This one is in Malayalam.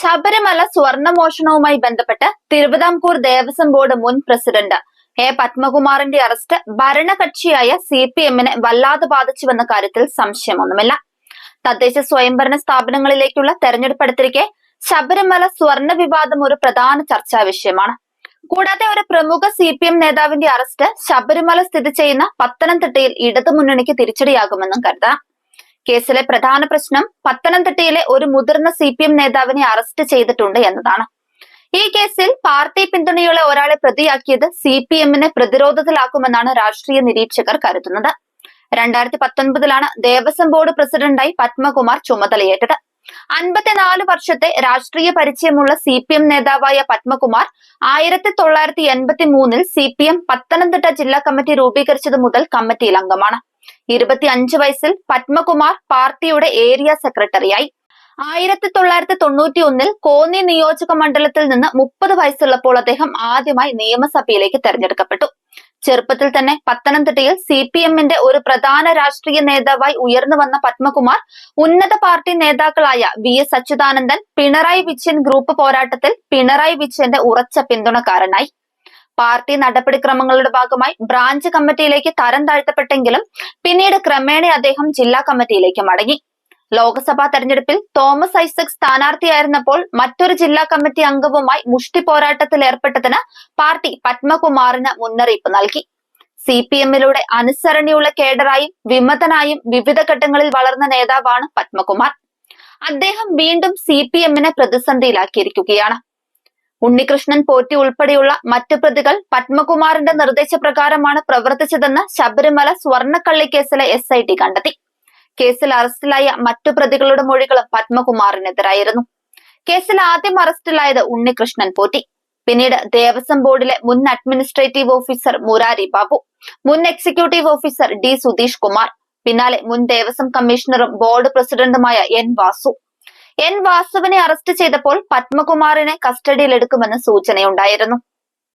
ശബരിമല സ്വർണമോഷണവുമായി ബന്ധപ്പെട്ട് തിരുവിതാംകൂർ ദേവസ്വം ബോർഡ് മുൻ പ്രസിഡന്റ് എ പത്മകുമാറിന്റെ അറസ്റ്റ് ഭരണകക്ഷിയായ സി പി എമ്മിനെ വല്ലാതെ ബാധിച്ചുവെന്ന കാര്യത്തിൽ സംശയമൊന്നുമില്ല. തദ്ദേശ സ്വയംഭരണ സ്ഥാപനങ്ങളിലേക്കുള്ള തെരഞ്ഞെടുപ്പ് അടുത്തിരിക്കെ ശബരിമല സ്വർണ വിവാദം ഒരു പ്രധാന ചർച്ചാ വിഷയമാണ്. കൂടാതെ ഒരു പ്രമുഖ സി പി എം നേതാവിന്റെ അറസ്റ്റ് ശബരിമല സ്ഥിതി ചെയ്യുന്ന പത്തനംതിട്ടയിൽ ഇടതുമുന്നണിക്ക് തിരിച്ചടിയാകുമെന്നും കരുതാം. കേസിലെ പ്രധാന പ്രശ്നം പത്തനംതിട്ടയിലെ ഒരു മുതിർന്ന സി പി എം നേതാവിനെ അറസ്റ്റ് ചെയ്തിട്ടുണ്ട് എന്നതാണ്. ഈ കേസിൽ പാർട്ടി പിന്തുണയുള്ള ഒരാളെ പ്രതിയാക്കിയത് സി പി എമ്മിനെ പ്രതിരോധത്തിലാക്കുമെന്നാണ് രാഷ്ട്രീയ നിരീക്ഷകർ കരുതുന്നത്. രണ്ടായിരത്തി പത്തൊൻപതിലാണ് ദേവസ്വം ബോർഡ് പ്രസിഡന്റായി പത്മകുമാർ ചുമതലയേറ്റത്. അൻപത്തിനാല് വർഷത്തെ രാഷ്ട്രീയ പരിചയമുള്ള സി പി എം നേതാവായ പത്മകുമാർ ആയിരത്തി തൊള്ളായിരത്തി എൺപത്തി മൂന്നിൽ സി പി എം പത്തനംതിട്ട ജില്ലാ കമ്മിറ്റി രൂപീകരിച്ചത് മുതൽ കമ്മിറ്റിയിൽ അംഗമാണ്. ഇരുപത്തി അഞ്ച് വയസ്സിൽ പത്മകുമാർ പാർട്ടിയുടെ ഏരിയ സെക്രട്ടറിയായി. ആയിരത്തി തൊള്ളായിരത്തി തൊണ്ണൂറ്റി ഒന്നിൽ കോന്നി നിയോജക മണ്ഡലത്തിൽ നിന്ന് മുപ്പത് വയസ്സുള്ളപ്പോൾ അദ്ദേഹം ആദ്യമായി നിയമസഭയിലേക്ക് തെരഞ്ഞെടുക്കപ്പെട്ടു. ചെറുപ്പത്തിൽ തന്നെ പത്തനംതിട്ടയിൽ സി പി എമ്മിന്റെ ഒരു പ്രധാന രാഷ്ട്രീയ നേതാവായി ഉയർന്നു വന്ന പത്മകുമാർ ഉന്നത പാർട്ടി നേതാക്കളായ V S Achuthanandan Pinarayi Vijayan group പോരാട്ടത്തിൽ പിണറായി വിജയന്റെ ഉറച്ച പിന്തുണക്കാരനായി. പാർട്ടി നടപടിക്രമങ്ങളുടെ ഭാഗമായി ബ്രാഞ്ച് കമ്മിറ്റിയിലേക്ക് തരം താഴ്ത്തപ്പെട്ടെങ്കിലും പിന്നീട് ക്രമേണ അദ്ദേഹം ജില്ലാ കമ്മിറ്റിയിലേക്ക് മടങ്ങി. ലോക്സഭാ തെരഞ്ഞെടുപ്പിൽ തോമസ് ഐസക് സ്ഥാനാർത്ഥിയായിരുന്നപ്പോൾ മറ്റൊരു ജില്ലാ കമ്മിറ്റി അംഗവുമായി മുഷ്ടി പോരാട്ടത്തിൽ ഏർപ്പെട്ടതിന് പാർട്ടി പത്മകുമാറിന് മുന്നറിയിപ്പ് നൽകി. സി പി എമ്മിലൂടെ അനുസരണയുള്ള കേഡറായും വിമതനായും വിവിധ ഘട്ടങ്ങളിൽ വളർന്ന നേതാവാണ് പത്മകുമാർ. അദ്ദേഹം വീണ്ടും സി പി എമ്മിനെ പ്രതിസന്ധിയിലാക്കിയിരിക്കുകയാണ്. ഉണ്ണികൃഷ്ണൻ പോറ്റി ഉൾപ്പെടെയുള്ള മറ്റു പ്രതികൾ പത്മകുമാറിന്റെ നിർദ്ദേശപ്രകാരമാണ് പ്രവർത്തിച്ചതെന്ന് ശബരിമല സ്വർണക്കള്ളി കേസിലെ എസ് ഐ ടി കണ്ടെത്തി. കേസിൽ അറസ്റ്റിലായ മറ്റു പ്രതികളുടെ മൊഴികളും പത്മകുമാറിനെതിരായിരുന്നു. കേസിൽ ആദ്യം അറസ്റ്റിലായത് ഉണ്ണികൃഷ്ണൻ പോറ്റി. പിന്നീട് ദേവസ്വം ബോർഡിലെ മുൻ അഡ്മിനിസ്ട്രേറ്റീവ് ഓഫീസർ മുരാരി ബാബു മുൻ executive officer D Sudheesh Kumar പിന്നാലെ മുൻ ദേവസ്വം കമ്മീഷണറും ബോർഡ് പ്രസിഡന്റുമായ എൻ വാസു എൻ വാസുവിനെ അറസ്റ്റ് ചെയ്തപ്പോൾ പത്മകുമാറിനെ കസ്റ്റഡിയിലെടുക്കുമെന്ന് സൂചനയുണ്ടായിരുന്നു